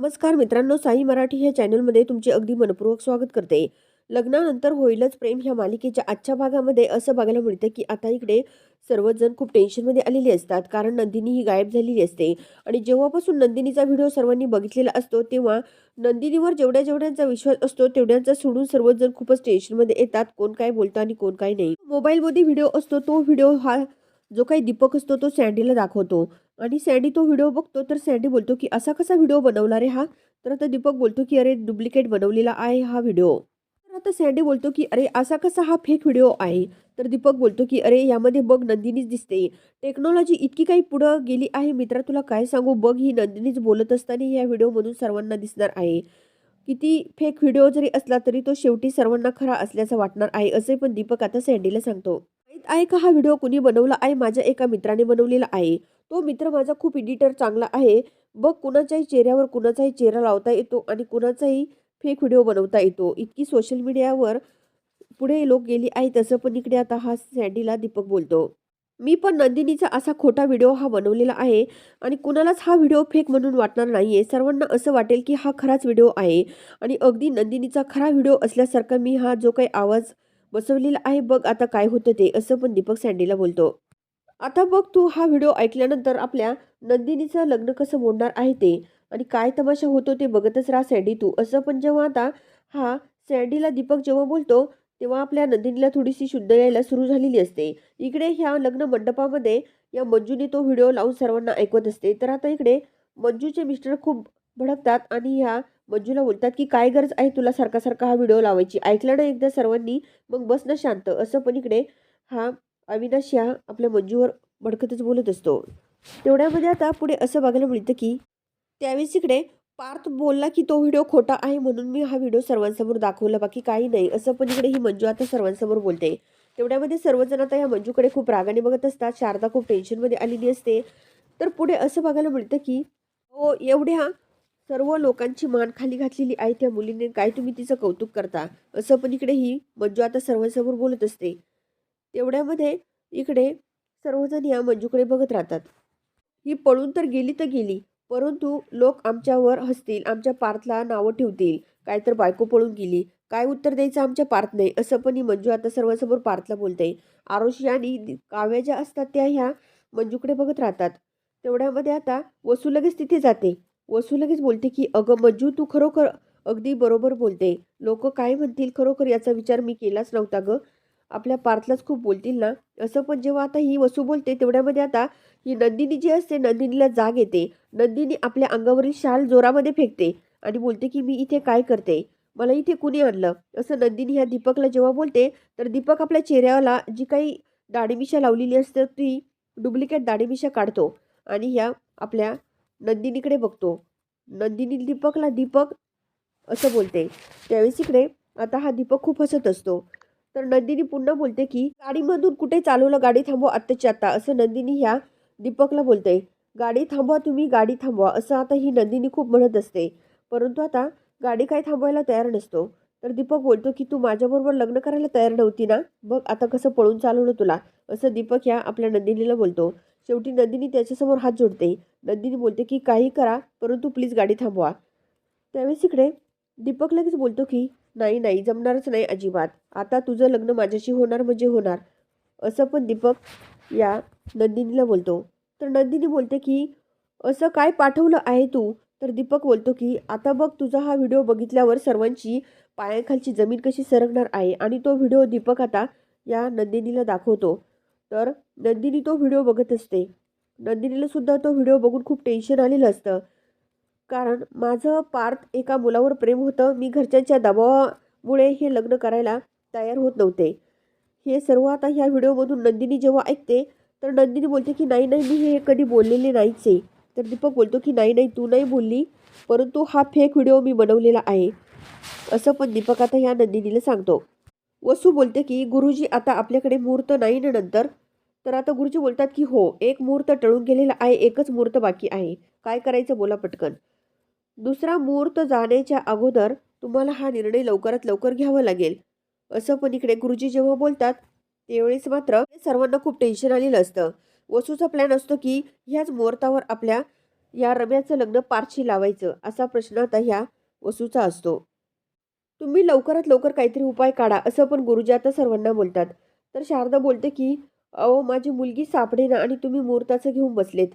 नमस्कार मित्रांनो साई मराठी ह्या चॅनलमध्ये तुमचे अगदी मनपूर्वक स्वागत करते. लग्नानंतर होईलच प्रेम ह्या मालिकेच्या आजच्या भागामध्ये असं बघायला मिळतं की आता इकडे सर्वजण खूप टेन्शनमध्ये आलेले असतात. कारण नंदिनी ही गायब झालेली असते. आणि जेव्हापासून नंदिनीचा व्हिडिओ सर्वांनी बघितलेला असतो तेव्हा नंदिनीवर जेवढ्या जेवढ्यांचा विश्वास असतो तेवढ्यांचा सोडून सर्वजण खूपच टेन्शनमध्ये येतात. कोण काय बोलतं आणि कोण काय नाही. मोबाईलमध्ये व्हिडिओ असतो तो व्हिडिओ हा जो काही दीपक असतो तो सँडीला दाखवतो. आणि सँडी तो व्हिडिओ बघतो तर सँडी बोलतो की असा कसा व्हिडिओ बनवला रे हा? तर आता दीपक बोलतो की अरे डुप्लिकेट बनवलेला आहे हा व्हिडिओ. तर आता सँडी बोलतो की अरे असा कसा हा फेक व्हिडिओ आहे? तर दीपक बोलतो की अरे यामध्ये बघ नंदिनीच दिसते. टेक्नॉलॉजी इतकी काही पुढं गेली आहे. मित्रा तुला काय सांगू? बघ ही नंदिनीच बोलत असताना या व्हिडिओमधून सर्वांना दिसणार आहे. किती फेक व्हिडिओ जरी असला तरी तो शेवटी सर्वांना खरा असल्याचं वाटणार आहे असे पण दीपक आता सँडीला सांगतो. माहीत आहे का हा व्हिडिओ कुणी बनवला आहे? माझ्या एका मित्राने बनवलेला आहे. तो मित्र माझा खूप एडिटर चांगला आहे. बघ कुणाच्याही चेहऱ्यावर कुणाचाही चेहरा लावता येतो आणि कुणाचाही फेक व्हिडिओ बनवता येतो. इतकी सोशल मीडियावर पुढे लोक गेली आहे तसं पण इकडे आता हा सँडीला दीपक बोलतो. मी पण नंदिनीचा असा खोटा व्हिडिओ हा बनवलेला आहे आणि कुणालाच हा व्हिडिओ फेक म्हणून वाटणार नाही आहे सर्वांना असं वाटेल की हा खराच व्हिडिओ आहे आणि अगदी नंदिनीचा खरा व्हिडिओ असल्यासारखा मी हा जो काही आवाज बसवलेला आहे. बघ आता काय होतं ते. असं पण दीपक सँडीला बोलतो. आता बघ तू हा व्हिडिओ ऐकल्यानंतर आपल्या नंदिनीचं लग्न कसं मोडणार आहे ते आणि काय तमाशा होतो ते बघतच राहा सँडी तू. असं पण जेव्हा आता हा सँडीला दीपक जेव्हा बोलतो तेव्हा आपल्या नंदिनीला थोडीशी शुद्ध यायला सुरू झालेली असते. इकडे ह्या लग्न मंडपामध्ये या मंजूने तो व्हिडिओ लावून सर्वांना ऐकवत असते. तर आता इकडे मंजूचे मिस्टर खूप भडकतात आणि ह्या मंजूला बोलतात की काय गरज आहे तुला सारखा सारखा हा व्हिडिओ लावायची? ऐकलं ना एकदा सर्वांनी मग बस ना शांत. असं पण इकडे हा अविनाश या आपल्या मंजूवर भडकतच बोलत असतो. तेवढ्यामध्ये आता पुढे असं बघायला मिळतं की त्यावेळेस इकडे पार्थ बोलला की तो व्हिडिओ खोटा आहे म्हणून मी हा व्हिडिओ सर्वांसमोर दाखवला बाकी काही नाही. असं पण इकडे ही मंजू आता सर्वांसमोर बोलते. तेवढ्यामध्ये सर्वजण आता या मंजूकडे खूप रागाने बघत असतात. शारदा खूप टेन्शनमध्ये आलेली असते. तर पुढे असं बघायला मिळतं की हो एवढ्या सर्व लोकांची मान खाली घातलेली आहे त्या मुलीने. काय तुम्ही तिचं कौतुक करता? असं पण इकडे ही मंजू आता सर्वांसमोर बोलत असते. तेवढ्यामध्ये इकडे सर्वजण या मंजूकडे बघत राहतात. ही पळून तर गेली तर गेली परंतु लोक आमच्यावर हसतील आमच्या पार्थला नावं ठेवतील. काय तर बायको पळून गेली. काय उत्तर द्यायचं आमच्या पार्थ नाही असं पण ही मंजू आता सर्वांसमोर पार्थला बोलते. आरुषी आणि काव्या ज्या असतात त्या ह्या मंजूकडे बघत राहतात. तेवढ्यामध्ये आता वसू लगेच तिथे जाते. वसू लगेच बोलते की अगं मंजू तू खरोखर अगदी बरोबर बोलते. लोक काय म्हणतील खरोखर याचा विचार मी केलाच नव्हता ग. आपल्या पार्थलाच खूप बोलतील ना. असं पण जेव्हा आता ही वसू बोलते तेवढ्यामध्ये आता ही नंदिनी जी असते नंदिनीला जाग येते. नंदिनी आपल्या अंगावरील शाल जोरामध्ये फेकते आणि बोलते की मी इथे काय करते? मला इथे कुणी आणलं? असं नंदिनी ह्या दीपकला जेव्हा बोलते तर दीपक आपल्या चेहऱ्याला जी काही दाढीमिशा लावलेली असते ती डुप्लिकेट दाढीमिशा काढतो आणि ह्या आपल्या नंदिनीकडे बघतो. नंदिनी दीपकला दीपक असं बोलते. त्यावेळेस इकडे आता हा दीपक खूप हसत असतो. तर नंदिनी पुन्हा बोलते की गाडीमधून कुठे चालवलं गाडी थांबवा आत्ताची आत्ता असं नंदिनी ह्या दीपकला बोलते. गाडी थांबवा तुम्ही गाडी थांबवा असं आता ही नंदिनी खूप म्हणत असते. परंतु आता गाडी काय थांबवायला तयार नसतो. तर दीपक बोलतो की तू माझ्याबरोबर लग्न करायला तयार नव्हती ना? बघ आता कसं पळून चालवलं तुला असं दीपक ह्या आपल्या नंदिनीला बोलतो. शेवटी नंदिनी त्याच्यासमोर हात जोडते. नंदिनी बोलते की काही करा परंतु प्लीज गाडी थांबवा. त्यावेळेस इकडे दीपक लगेच बोलतो की नाही नाही जमणारच नाही अजिबात. आता तुझं लग्न माझ्याशी होणार म्हणजे होणार. असं पण दीपक या नंदिनीला बोलतो. तर नंदिनी बोलते की असं काय पाठवलं आहे तू? तर दीपक बोलतो की आता बघ तुझा हा व्हिडिओ बघितल्यावर सर्वांची पायाखालची जमीन कशी सरकणार आहे? आणि तो व्हिडिओ दीपक आता या नंदिनीला दाखवतो. तर नंदिनी तो व्हिडिओ बघत असते. नंदिनीला सुद्धा तो व्हिडिओ बघून खूप टेन्शन आलेलं असतं. कारण माझं पार्थ एका मुलावर प्रेम होतं. मी घरच्यांच्या दबावामुळे हे लग्न करायला तयार होत नव्हते. हे सर्व आता ह्या व्हिडिओमधून नंदिनी जेव्हा ऐकते तर नंदिनी बोलते की नाही नाही मी हे कधी बोललेले नाहीच. आहे तर दीपक बोलतो की नाही नाही तू नाही बोलली परंतु हा फेक व्हिडिओ मी बनवलेला आहे. असं पण दीपक आता ह्या नंदिनीला सांगतो. वसू बोलते की गुरुजी आता आपल्याकडे मुहूर्त नाही ना नंतर? तर आता गुरुजी बोलतात की हो एक मुहूर्त टळून गेलेला आहे एकच मुहूर्त बाकी आहे. काय करायचं? बोला पटकन. दुसरा मुहूर्त जाण्याच्या अगोदर तुम्हाला हा निर्णय लवकरात लवकर घ्यावा लागेल. असं पण इकडे गुरुजी जेव्हा बोलतात त्यावेळेस मात्र सर्वांना खूप टेन्शन आलेलं असतं. वसूचा प्लॅन असतो की ह्याच मुहूर्तावर आपल्या या रम्याचं लग्न पारशी लावायचं असा प्रश्न आता ह्या वसूचा असतो. तुम्ही लवकरात लवकर काहीतरी उपाय काढा असं पण गुरुजी आता सर्वांना बोलतात. तर शारदा बोलते की अहो माझी मुलगी सापडेना आणि तुम्ही मुहूर्ताचं घेऊन बसलेत.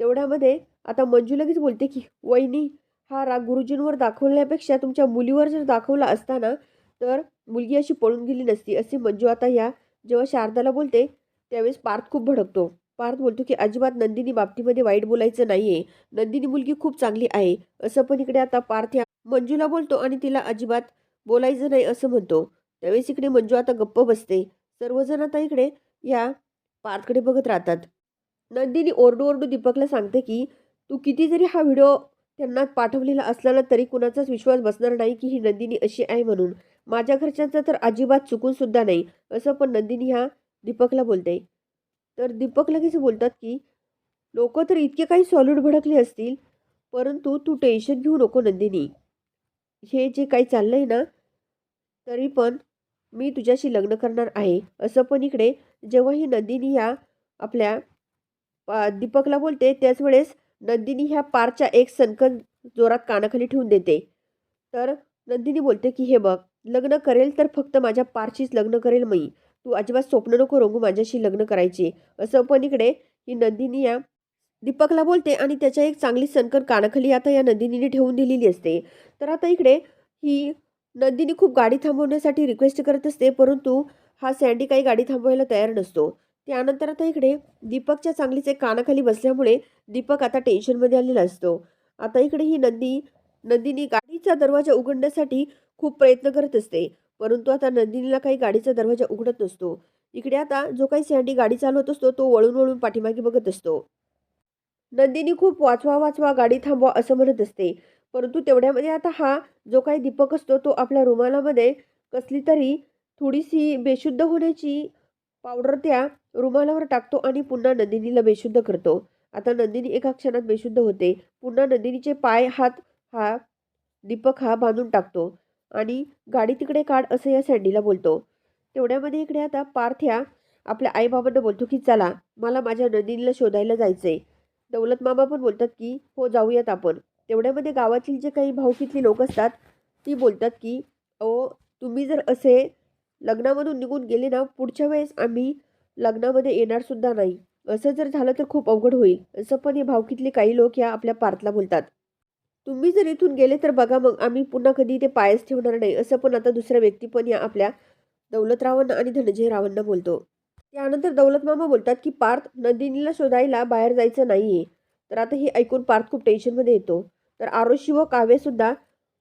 तेवढ्यामध्ये आता मंजू लगेच बोलते की वहिनी हा राग गुरुजींवर दाखवण्यापेक्षा तुमच्या मुलीवर जर दाखवला असताना तर मुलगी अशी पळून गेली नसती असे मंजू आता ह्या जेव्हा शारदाला बोलते त्यावेळेस पार्थ खूप भडकतो. पार्थ बोलतो की अजिबात नंदिनी बाबतीमध्ये वाईट बोलायचं नाहीये. नंदिनी मुलगी खूप चांगली आहे. असं पण इकडे आता पार्थ या मंजूला बोलतो आणि तिला अजिबात बोलायचं नाही असं म्हणतो. त्यावेळेस इकडे मंजू आता गप्प बसते. सर्वजण आता इकडे या पार्थकडे बघत राहतात. नंदिनी ओरडू ओरडू दीपकला सांगते की तू किती जरी हा व्हिडिओ त्यांना पाठवलेला असला तरी कुणाचाच विश्वास बसणार नाही की ही नंदिनी अशी आहे म्हणून. माझ्या घरच्यांचं तर अजिबात चुकून सुद्धा नाही असं पण नंदिनी ह्या दीपकला बोलते. तर दीपक लगेच बोलतात की लोक तर इतके काही सॉलिड भडकले असतील परंतु तू टेन्शन घेऊ नको नंदिनी. हे जे काही चाललंय ना तरी पण मी तुझ्याशी लग्न करणार आहे असं पण इकडे जेव्हा ही नंदिनी ह्या आपल्या पा- दीपकला बोलते त्याच वेळेस नंदिनी ह्या पारच्या एक सनकन जोरात कानाखाली ठेवून देते. तर नंदिनी बोलते की हे बघ लग्न करेल तर फक्त माझ्या पारशीच लग्न करेल मी. तू अजिबात स्वप्न नको रंगू माझ्याशी लग्न करायची. असं पण इकडे ही नंदिनी या दीपकला बोलते आणि त्याच्या एक चांगली सनकन कानाखाली आता या नंदिनीने ठेवून दिलेली असते. तर आता इकडे ही नंदिनी खूप गाडी थांबवण्यासाठी रिक्वेस्ट करत असते परंतु हा सँडी काही गाडी थांबवायला तयार नसतो. त्यानंतर आता इकडे दीपकच्या चांगलीच एक कानाखाली बसल्यामुळे दीपक आता टेन्शनमध्ये आलेला असतो. आता इकडे ही नंदी नंदिनी गाडीचा दरवाजा उघडण्यासाठी खूप प्रयत्न करत असते परंतु आता नंदिनीला काही गाडीचा दरवाजा उघडत नसतो. इकडे आता जो काही सँडी गाडी चालवत असतो तो वळून वळून पाठीमागे बघत असतो. नंदिनी खूप वाचवा वाचवा गाडी थांबवा असं म्हणत असते परंतु तेवढ्यामध्ये आता हा जो काही दीपक असतो तो आपल्या रुमालामध्ये कसली तरी थोडीशी बेशुद्ध होण्याची पावडर त्या रुमालावर टाकतो आणि पुन्हा नंदिनीला बेशुद्ध करतो. आता नंदिनी एका क्षणात बेशुद्ध होते. पुन्हा नंदिनीचे पाय हात हा दीपक हा बांधून टाकतो आणि गाडी तिकडे काढ असं या सँडीला बोलतो. तेवढ्यामध्ये इकडे आता पार्थ्या आपल्या आईबाबांना बोलतो की चला मला माझ्या नंदिनीला शोधायला जायचंय. दौलत मामा पण बोलतात की हो जाऊयात आपण. तेवढ्यामध्ये गावातील जे काही भाऊकीतली लोक असतात ती बोलतात की अहो तुम्ही जर असे लग्नामधून निघून गेले ना पुढच्या वेळेस आम्ही लग्नामध्ये येणार सुद्धा नाही. असं जर झालं तर खूप अवघड होईल. असं पण हे भावकीतले काही लोक या आपल्या पार्थला बोलतात. तुम्ही जर इथून गेले तर बघा मग आम्ही पुन्हा कधी ते पायच ठेवणार नाही असं पण आता दुसरा व्यक्ती पण या आपल्या दौलतरावांना आणि धनंजय रावांना बोलतो. त्यानंतर दौलत मामा बोलतात की पार्थ नंदिनीला शोधायला बाहेर जायचं नाहीये. तर आता हे ऐकून पार्थ खूप टेन्शनमध्ये येतो. तर आरोशी व काव्यसुद्धा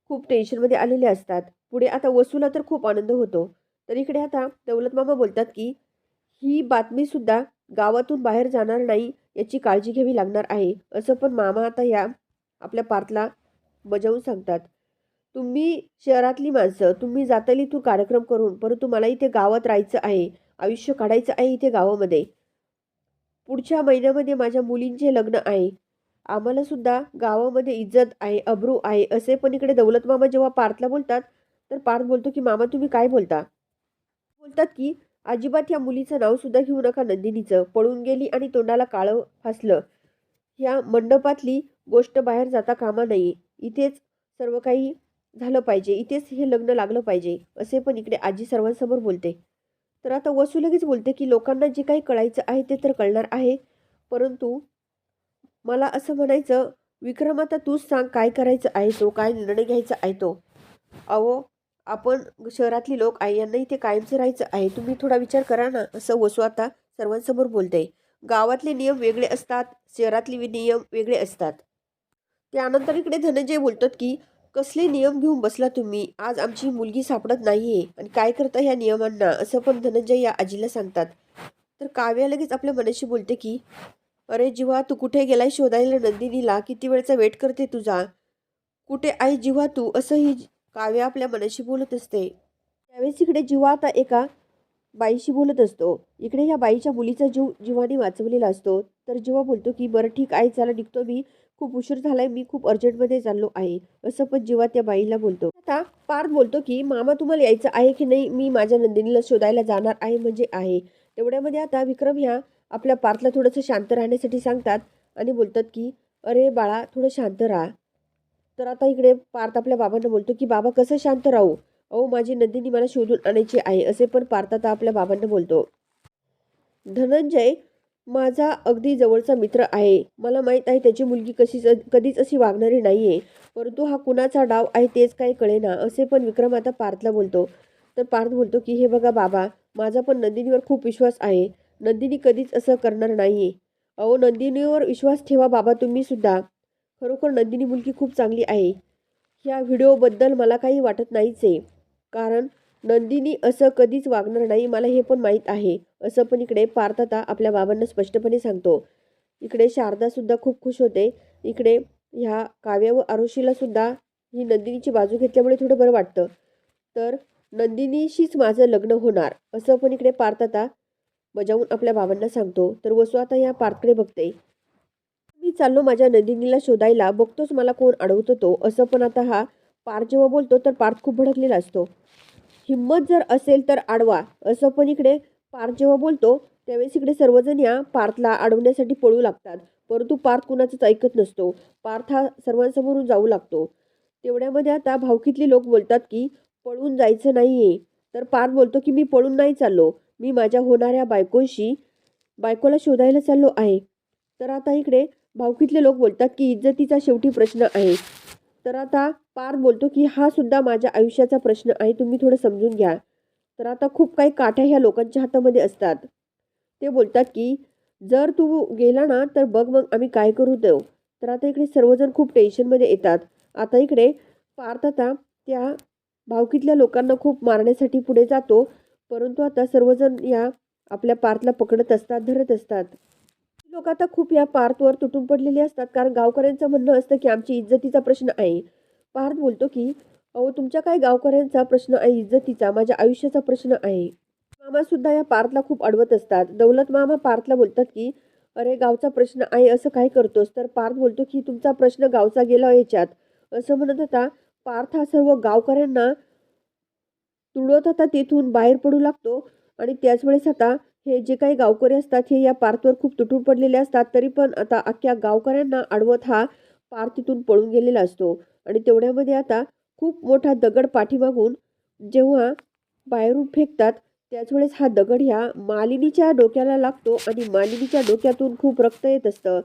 खूप टेन्शनमध्ये आलेले असतात. पुढे आता वसूला तर खूप आनंद होतो. तर इकडे आता दौलत मामा बोलतात की ही बातमीसुद्धा गावातून बाहेर जाणार नाही याची काळजी घ्यावी लागणार आहे. असं पण मामा आता या आपल्या पार्थला बजावून सांगतात. तुम्ही शहरातली माणसं तुम्ही जाताली इथून कार्यक्रम करून परंतु मला इथे गावात राहायचं आहे आयुष्य काढायचं आहे इथे गावामध्ये. पुढच्या महिन्यामध्ये माझ्या मुलींचे लग्न आहे. आम्हाला सुद्धा गावामध्ये इज्जत आहे अब्रू आहे असे पण इकडे दौलत मामा जेव्हा पार्थला बोलतात तर पार्थ बोलतो की मामा तुम्ही काय बोलता? बोलतात की अजिबात या मुलीचं नाव सुद्धा घेऊ नका नंदिनीचं. पळून गेली आणि तोंडाला काळं फासलं. ह्या मंडपातली गोष्ट बाहेर जाता कामा नये. इथेच सर्व काही झालं पाहिजे. इथेच हे लग्न लागलं पाहिजे. असे पण इकडे आजी सर्वांसमोर बोलते. तर आता वसू लगेच बोलते की लोकांना जे काही कळायचं आहे ते तर कळणार आहे. परंतु मला असं म्हणायचं विक्रम आता तूच सांग काय करायचं आहे तो? काय निर्णय घ्यायचा आहे तो अहो आपण शहरातली लोक आहे यांना इथे कायमचं राहायचं आहे. तुम्ही थोडा विचार करा ना असं वसू आता सर्वांसमोर बोलते गावातले नियम वेगळे असतात शहरातले नियम वेगळे असतात. त्यानंतर इकडे धनंजय बोलतात की कसले नियम घेऊन बसला तुम्ही? आज आमची मुलगी सापडत नाहीये आणि काय करता ह्या नियमांना? असं पण धनंजय या आजीला सांगतात. तर काव्या लगेच आपल्या मनाशी बोलते की अरे जिव्हा तू कुठे गेलाय शोधायला नंदिनीला किती वेळचा वेट करते तुझा? कुठे आई जिव्हा तू? असं ही काव्य आपल्या मनाशी बोलत असते. त्यावेळेस इकडे जीवा आता एका बाईशी बोलत असतो. इकडे ह्या बाईच्या मुलीचा जीव जीवाने वाचवलेला असतो. तर जीवा बोलतो की बरं ठीक आहे चला निघतो मी. खूप उशीर झालाय मी खूप अर्जंटमध्ये चाललो आहे. असं पण जीवा त्या बाईला बोलतो. आता पार्थ बोलतो की मामा तुम्हाला यायचं आहे की नाही? मी माझ्या नंदिनीला शोधायला जाणार आहे म्हणजे आहे. तेवढ्यामध्ये आता विक्रम ह्या आपल्या पार्थला थोडंसं शांत राहण्यासाठी सांगतात आणि बोलतात की अरे बाळा थोडं शांत राहा. तर आता इकडे पार्थ आपल्या बाबांना बोलतो की बाबा कसं शांत राहू? अहो माझी नंदिनी मला शोधून आणायची आहे असे पण पार्थ आता आपल्या बाबांना बोलतो. धनंजय माझा अगदी जवळचा मित्र आहे. मला माहीत आहे त्याची मुलगी कशीच कधीच अशी वागणारी नाही आहे परंतु हा कुणाचा डाव आहे तेच काही कळेना असे पण विक्रम आता पार्थला बोलतो. तर पार्थ बोलतो की हे बघा बाबा माझा पण नंदिनीवर खूप विश्वास आहे. नंदिनी कधीच असं करणार नाही आहे अहो नंदिनीवर विश्वास ठेवा बाबा तुम्ही सुद्धा. खरोखर नंदिनी मुलगी खूप चांगली आहे. ह्या व्हिडिओबद्दल मला काही वाटत नाहीच. आहे कारण नंदिनी असं कधीच वागणार नाही मला हे पण माहीत आहे. असं पण इकडे पार्थता आपल्या बाबांना स्पष्टपणे सांगतो. इकडे शारदासुद्धा खूप खुश होते. इकडे ह्या काव्य व आरुषीलासुद्धा ही नंदिनीची बाजू घेतल्यामुळे थोडं बरं वाटतं. तर नंदिनीशीच माझं लग्न होणार असं पण इकडे पार्थता बजावून आपल्या बाबांना सांगतो. तर वसू आता या पार्थकडे बघते. मी चाललो माझ्या नंदिनीला शोधायला बघतोच मला कोण अडवतो तो. असं पण आता हा पार्थ जेव्हा बोलतो तर पार्थ खूप भडकलेला असतो. हिंमत जर असेल तर आडवा असं पण इकडे पार्थ जेव्हा बोलतो त्यावेळेस इकडे सर्वजण या पार्थला अडवण्यासाठी पळू लागतात. परंतु पार्थ कुणाचंच ऐकत नसतो. पार्थ हा सर्वांसमोरून जाऊ लागतो. तेवढ्यामध्ये आता भावकीतले लोक बोलतात की पळून जायचं नाही आहे तर पार्थ बोलतो की मी पळून नाही चाललो. मी माझ्या होणाऱ्या बायकोशी बायकोला शोधायला चाललो आहे. तर आता इकडे भावकीतले लोक बोलतात की इज्जतीचा शेवटी प्रश्न आहे. तर आता पार बोलतो की हा सुद्धा माझ्या आयुष्याचा प्रश्न आहे तुम्ही थोडं समजून घ्या. तर आता खूप काही काठ्या ह्या लोकांच्या हातामध्ये असतात. ते बोलतात की जर तू गेला ना तर बघ मग आम्ही काय करू देऊ. तर आता इकडे सर्वजण खूप टेन्शनमध्ये येतात. आता इकडे पार्थ आता त्या भावकीतल्या लोकांना खूप मारण्यासाठी पुढे जातो. परंतु आता सर्वजण या आपल्या पार्थला पकडत असतात धरत असतात. लोक आता खूप या पार्थवर तुटून पडलेले असतात. कारण गावकऱ्यांचं म्हणणं असतं की आमची इज्जतीचा प्रश्न आहे. पार्थ बोलतो की अहो तुमच्या काय गावकऱ्यांचा प्रश्न आहे इज्जतीचा? माझ्या आयुष्याचा प्रश्न आहे. मामासुद्धा या पार्थला खूप अडवत असतात. दौलत मामा पार्थला बोलतात की अरे गावचा प्रश्न आहे असं काय करतोस? तर पार्थ बोलतो की तुमचा प्रश्न गावचा गेला याच्यात. असं म्हणत होता. पार्थ हा सर्व गावकऱ्यांना तुडवत आता तेथून बाहेर पडू लागतो. आणि त्याच वेळेस आता हे जे काही गावकरी असतात हे या पार्थवर खूप तुटून पडलेले असतात तरी पण आता अख्ख्या गावकऱ्यांना अडवत हा पार तिथून पळून गेलेला असतो. आणि तेवढ्यामध्ये आता खूप मोठा दगड पाठीमागून जेव्हा बाहेरून फेकतात त्याच वेळेस हा दगड ह्या मालिनीच्या डोक्याला लागतो आणि मालिनीच्या डोक्यातून खूप रक्त येत असतं.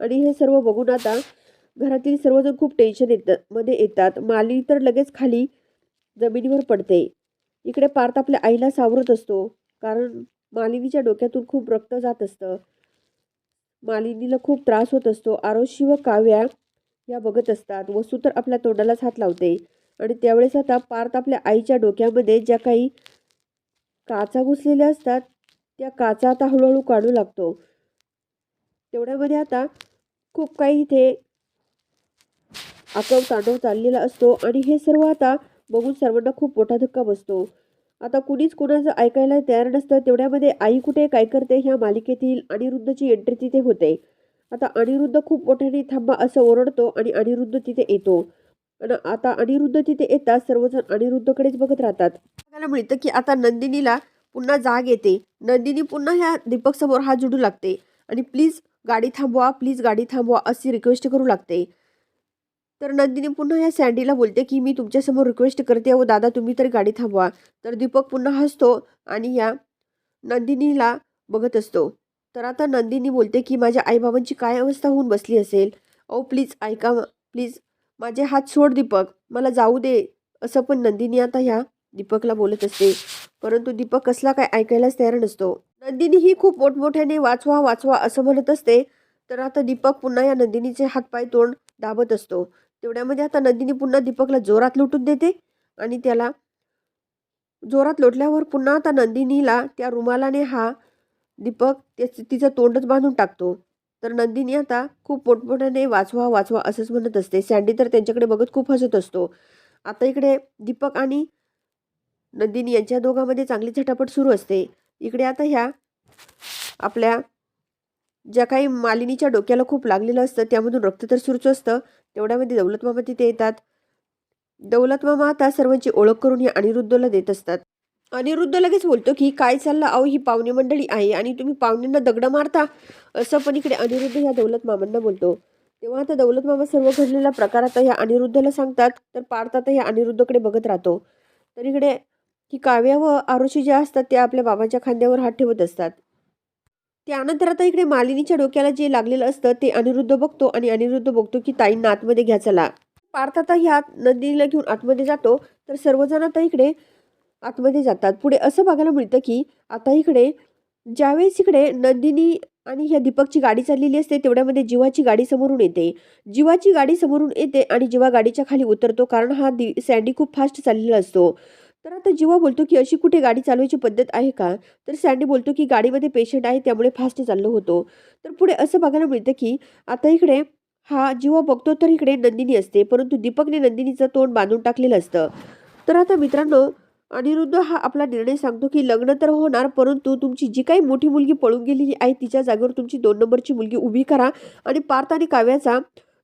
आणि हे सर्व बघून आता घरातील सर्वजण खूप टेन्शन येतात मध्ये येतात. मालिनी तर लगेच खाली जमिनीवर पडते. इकडे पार्थ आपल्या आईला सावरत असतो. कारण मालिनीच्या डोक्यातून खूप रक्त जात असतं. मालिनीला खूप त्रास होत असतो. आरोशी व काव्या या बघत असतात. वसू तर आपल्या तोंडालाच हात लावते. आणि त्यावेळेस आता पार्थ आपल्या आईच्या डोक्यामध्ये ज्या काही काचा घुसलेल्या असतात त्या काचा आता हळूहळू काढू लागतो. तेवढ्यामध्ये आता खूप काही इथे आकव तांडव चाललेला असतो. आणि हे सर्व आता बघून सर्वांना खूप मोठा धक्का बसतो. आता कुणीच कुणाचं ऐकायला तयार नसतं. तेवढ्यामध्ये आई कुठे काय करते? ह्या मालिकेतील अनिरुद्धची एंट्री तिथे होते. आता अनिरुद्ध खूप मोठ्याने थांबा असं ओरडतो आणि अनिरुद्ध तिथे येतो. आणि आता अनिरुद्ध तिथे येतात सर्वजण अनिरुद्धकडेच बघत राहतात. बघायला मिळतं की आता नंदिनीला पुन्हा जाग येते. नंदिनी पुन्हा ह्या दीपक समोर हात जुडू लागते. आणि प्लीज गाडी थांबवा प्लीज गाडी थांबवा अशी रिक्वेस्ट करू लागते. तर नंदिनी पुन्हा या सँडीला बोलते की मी तुमच्यासमोर रिक्वेस्ट करते. हो दादा तुम्ही तर गाडी थांबवा. तर दीपक पुन्हा हसतो आणि या नंदिनीला बघत असतो. तर आता नंदिनी बोलते की माझ्या आईबाबांची काय अवस्था होऊन बसली असेल? ओ प्लीज ऐका प्लीज माझे हात सोड दीपक. मला जाऊ दे. असं पण नंदिनी आता ह्या दीपकला बोलत असते. परंतु दीपक कसला काय ऐकायलाच तयार नसतो. नंदिनी ही खूप मोठमोठ्याने वाचवा वाचवा असं म्हणत असते. तर आता दीपक पुन्हा या नंदिनीचे हातपाय तोंड दाबत असतो. तेवढ्यामध्ये आता नंदिनी पुन्हा दीपकला जोरात लुटून देते आणि त्याला जोरात लोटल्यावर पुन्हा आता नंदिनीला त्या रुमालाने हा दीपक त्याच तिचं तोंडच बांधून टाकतो. तर नंदिनी आता खूप मोठमोठ्याने वाचवा वाचवा असंच म्हणत असते. सँडी तर त्यांच्याकडे बघत खूप हसत असतो. आता इकडे दीपक आणि नंदिनी यांच्या दोघांमध्ये चांगली झटापट सुरू असते. इकडे आता ह्या आपल्या ज्या काही मालिनीच्या डोक्याला खूप लागलेलं असतं त्यामधून रक्त तर सुरूच असतं. तेवढ्यामध्ये दौलतमामा तिथे येतात. दौलतमामा आता सर्वांची ओळख करून या अनिरुद्धला देत असतात. अनिरुद्ध लगेच बोलतो की काय चाललं अहो ही पाहुणे मंडळी आहे आणि तुम्ही पाहुण्यांना दगडं मारता? असं पण इकडे अनिरुद्ध ह्या दौलत मामांना बोलतो. तेव्हा आता दौलत मामा सर्व घडलेला प्रकार आता ह्या अनिरुद्धला सांगतात तर पार्थ आता ह्या अनिरुद्धकडे बघत राहतो. तर इकडे की काव्या व आरुषी ज्या असतात त्या आपल्या बाबाच्या खांद्यावर हात ठेवत असतात. त्यानंतर आता इकडे मालिनीच्या डोक्याला जे लागलेलं असतं ते अनिरुद्ध बघतो आणि अनिरुद्ध बघतो की ताईंना आतमध्ये घ्या चला पार्थ आता ह्या नंदिनीला घेऊन आतमध्ये जातो तर सर्वजण आता इकडे आतमध्ये जातात. पुढे असं बघायला मिळतं की आता इकडे ज्यावेळेस इकडे नंदिनी आणि ह्या दीपकची गाडी चाललेली असते तेवढ्यामध्ये जीवाची गाडी समोरून येते. जीवाची गाडी समोरून येते आणि जीवा गाडीच्या खाली उतरतो कारण हा दि सँडी खूप फास्ट चाललेला असतो. तर आता जीवा बोलतो की अशी कुठे गाडी चालवायची पद्धत आहे का? तर सँडी बोलतो की गाडीमध्ये पेशंट आहे त्यामुळे फास्ट चाललो होतो. तर पुढे असं बघायला मिळतं की आता इकडे हा जीवा बघतो तर इकडे नंदिनी असते परंतु दीपकने नंदिनीचं तोंड बांधून टाकलेलं असतं. तर आता मित्रांनो अनिरुद्ध हा आपला निर्णय सांगतो की लग्न तर होणार परंतु तुमची जी काही मोठी मुलगी पळून गेलेली आहे तिच्या जागेवर तुमची दोन नंबरची मुलगी उभी करा आणि पार्थ आणि काव्याचा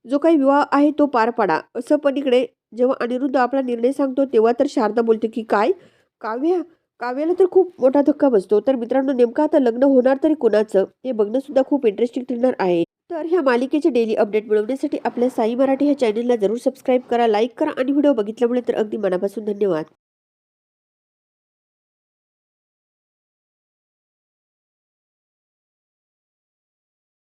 जो काही विवाह आहे तो पार पाडा. असं पण इकडे जेव्हा अनिरुद्ध आपला निर्णय सांगतो तेव्हा तर शारदा बोलते की काय? काव्या? काव्याला तर खूप मोठा धक्का बसतो. तर मित्रांनो नेमकं आता लग्न होणार तरी कुणाचं? हे बघणं सुद्धा खूप इंटरेस्टिंग ठरणार आहे. तर ह्या मालिकेचे डेली अपडेट मिळवण्यासाठी आपल्या साई मराठी ह्या चॅनलला जरूर सबस्क्राईब करा लाईक करा आणि व्हिडिओ बघितल्यामुळे तर अगदी मनापासून धन्यवाद.